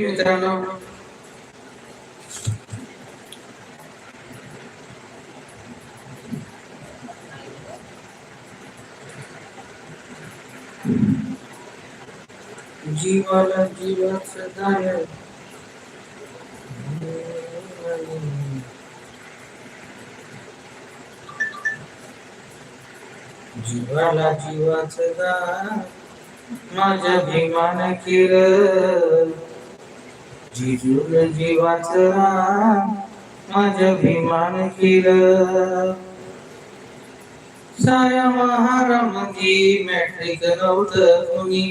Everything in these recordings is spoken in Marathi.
मित्रांनो. जीवाला जीवाचं दाय जीवाला जीवाचं दाय माझ्या भीमान किर। जिजून जीवाच माझ अभिमान भीमान किर साया महारामती मॅट्रिक नव्हतं कुणी.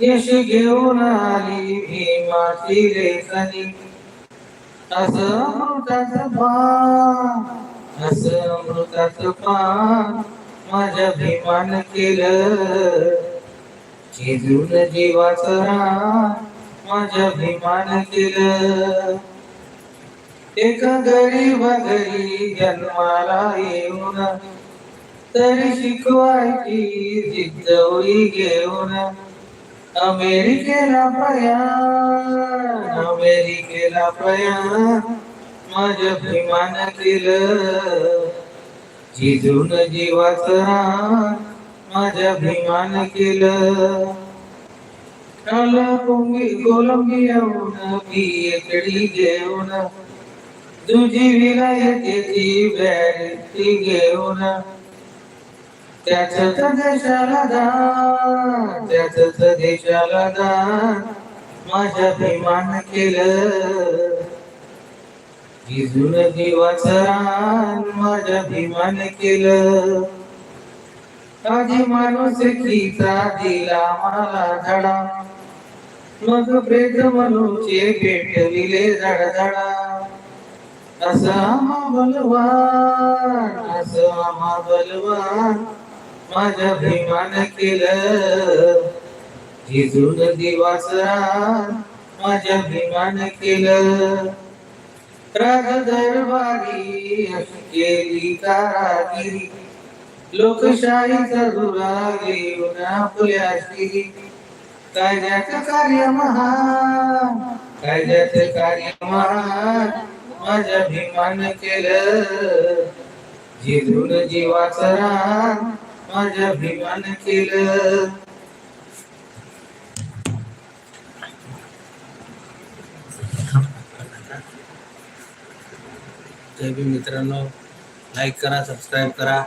यश घेऊन आली भीमाची लेखनी असं अमृताचं पान असं अमृताचं पान माझ्या भीमान केलं. जिजून जीवाच राम माझ्या भीमान केलं. एका गरीब घरी जन्माला येऊन तरी शिकवायची जिद्दवळी घेऊन अमेरिकेला प्रयाण अमेरिकेला प्रयाण माझ्या भीमान केलं. जिजून जीवाचं रान माझ्या केलं. काला कोलंबी कोलंबियाहून पीएचडी घेऊन तुझी विलायतेची बॅरिस्टी घेऊन. त्याच देशाला दान त्याच देशाला दान. माझ्या भीमान केलं. जिजून जीवाचं रान माझ्या भीमान केलं. आधी माणूस कीचा दिला मला धडा. मग प्रेत मनूचे पेटविले धडधडा अस आम्हा बलवान असं आम्हा बलवान माझ्या भीमान केलं. जिजून दिवाचं माझ्या भीमान केलं. राज दरबारी केली कारागिरी. लोकशाहीचा दुरा घेऊन आपल्या श्री. कायद्याचं कार्य महान. कायद्याचं कार्य महान. माझ्या भीमान केलं. जिजून जीवाच रान. माझ्या भीमान केलं. जय बी मित्रांनो लाईक करा सबस्क्राईब करा.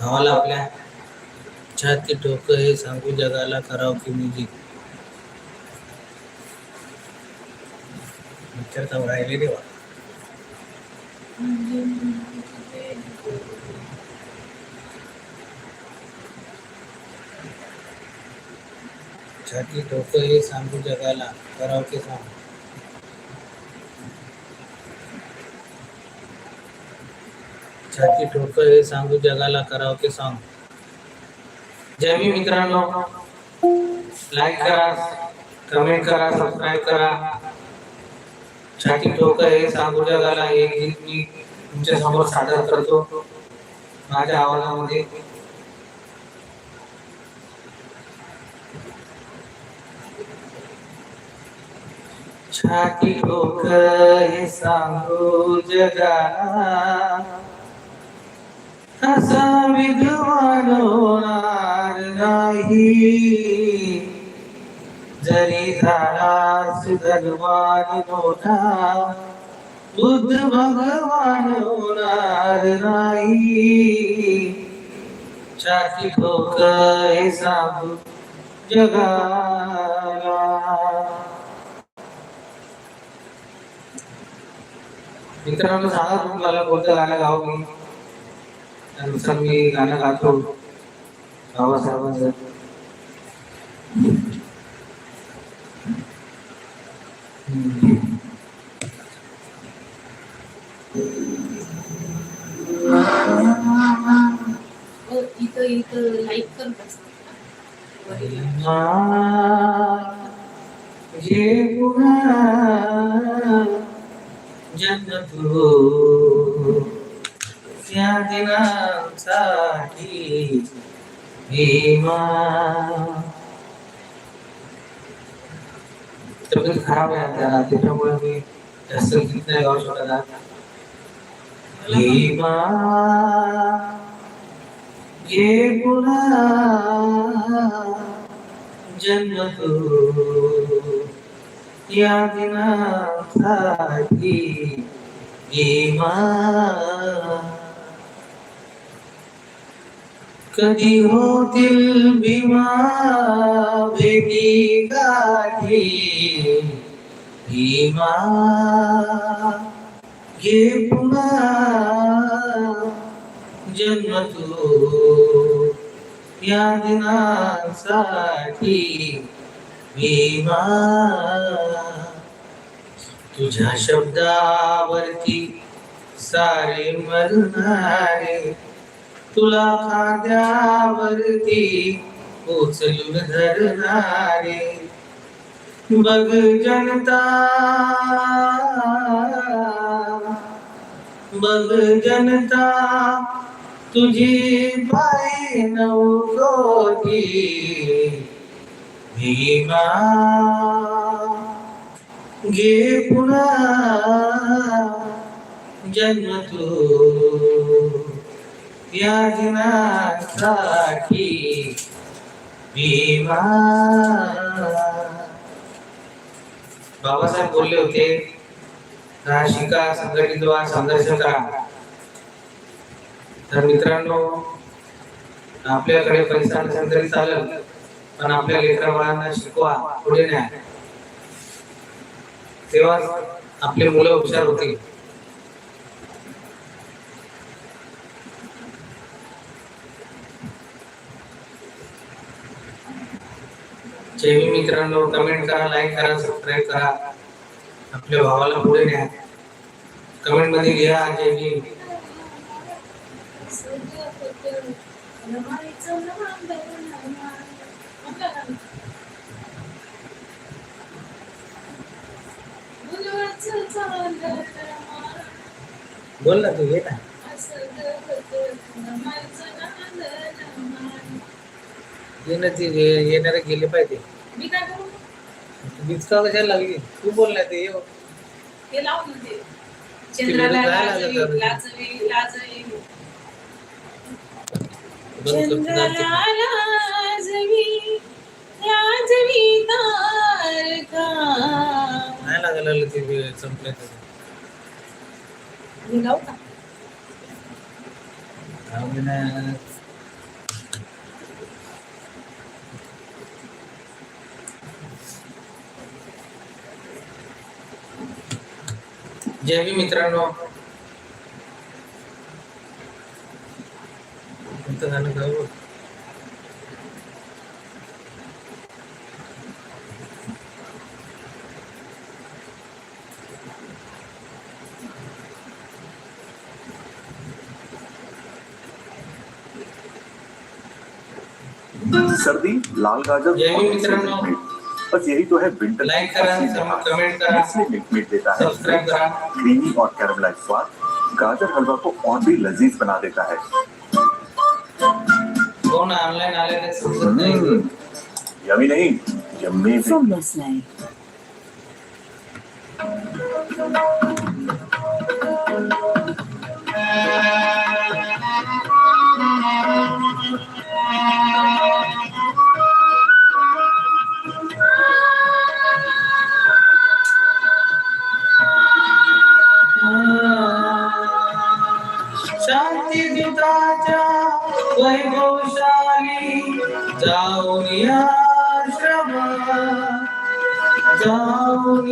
भावाला आपल्या छाती ठोकं हे, सांगू जगाला, करावं की म्युझिक विचारता राहिले देवा छाती ठोकं हे, सांगू जगाला, करावं की सांग। छाती ठोकं हे, सांगू जगाला, करावं की सांग। जय भीम मित्रांनो. लाईक करा कमेंट करा सबस्क्राईब करा. छाती ठोकं हे सांगू जगाला हे गीत मी तुमच्यासमोर सादर करतो. माझ्या आवाजामध्ये. छाती ठोकं हे सांगू जगाला असा विधू नाही. जरी झाला भगवान मोठा बुद्ध भगवान होणार नाही. छाती ठोक हे सांगू जगाला. मित्रांनो सांगा तुम्हाला कोणतं गाणं गाव मी? त्यानुसार मी गाणं गातो. गावा सर्वांचं हो, इथं इथं लाईक कर बस. जे त्या दिनासाठी भीमा. तब्येत खराब आहे जरा त्याच्यामुळे मी जास्त गीत नाही गाऊ शकत ये पुन्हा जन्म तू या दिनासाठी भीमा कधी होतील भीमा भेटी? हे भीमा ये पुन्हा जन्म तू या दिनासाठी भीमा. तुझ्या शब्दावरती सारे मरणारे तुला खांद्यावरती उचलून धरणारे. बघ जनता बघ जनता तुझी पाय नवकोटी भीमा। घे पुन्हा जन्म तू या दिनासाठी भीमा. बाबासाहेब बोलले होते का शिका संघटित व्हा संघर्ष करा. तर मित्रांनो आपल्याकडे पैसा नसेल तरी चालेल पण आपल्या लेकरा बाळांना शिकवा पुढे न्या. तेव्हा आपले मुलं हुशार होतील. जय मित्रांनो कमेंट करा लाईक करा सबस्क्राईब करा. आपल्या भावाला पुढे न्या. कमेंटमध्ये लिहा जय बोल ना तू ये ना. ये ना ती येणारे गेले पाहिजे. मी काय करू? बिचका कशाला लागली? तू बोल ना ते. ते. लावून चंद्राला लाजवी लागत आहे? लाजवी लाजवी. बंद कर, चंद्राला लाजवी लाजवी तारका नाही लागलं ते संपलं ते. लावू का? जाऊ दे ना. जय भीम मित्रांनो कोणतं गाणं गाऊ सर्दी लाल गाजर जय और हिंद मिक्सर मित्रांनो. बस यही तो है विंटर लाइक लिक्विड देता है। क्रीमी और कैरमलाइज स्वाद। गाजर हलवा को और भी लजीज बना देता है। कौन ऑनलाइन आ रहे हम्म। यमी नहीं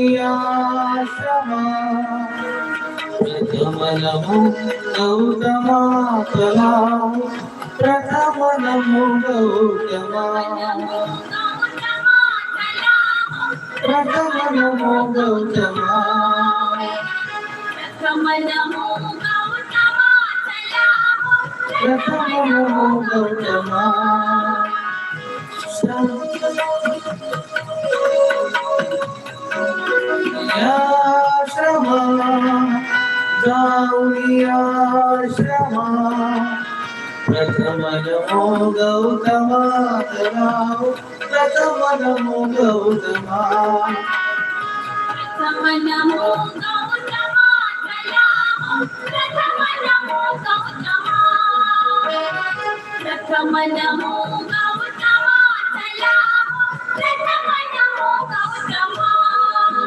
యోగియాశ్రమా ప్రథమనము గౌతమా కళా ప్రథమనము గౌతమా ప్రథమనము గౌతమా ప్రథమనము ప్రథమనము గౌతమా Come on, come on, come on, come come on, come on, come on, come on, come on, come on, come on, come on, come on, come on, come on, come on, come on, come on, come on, come on, come on, come on, come on,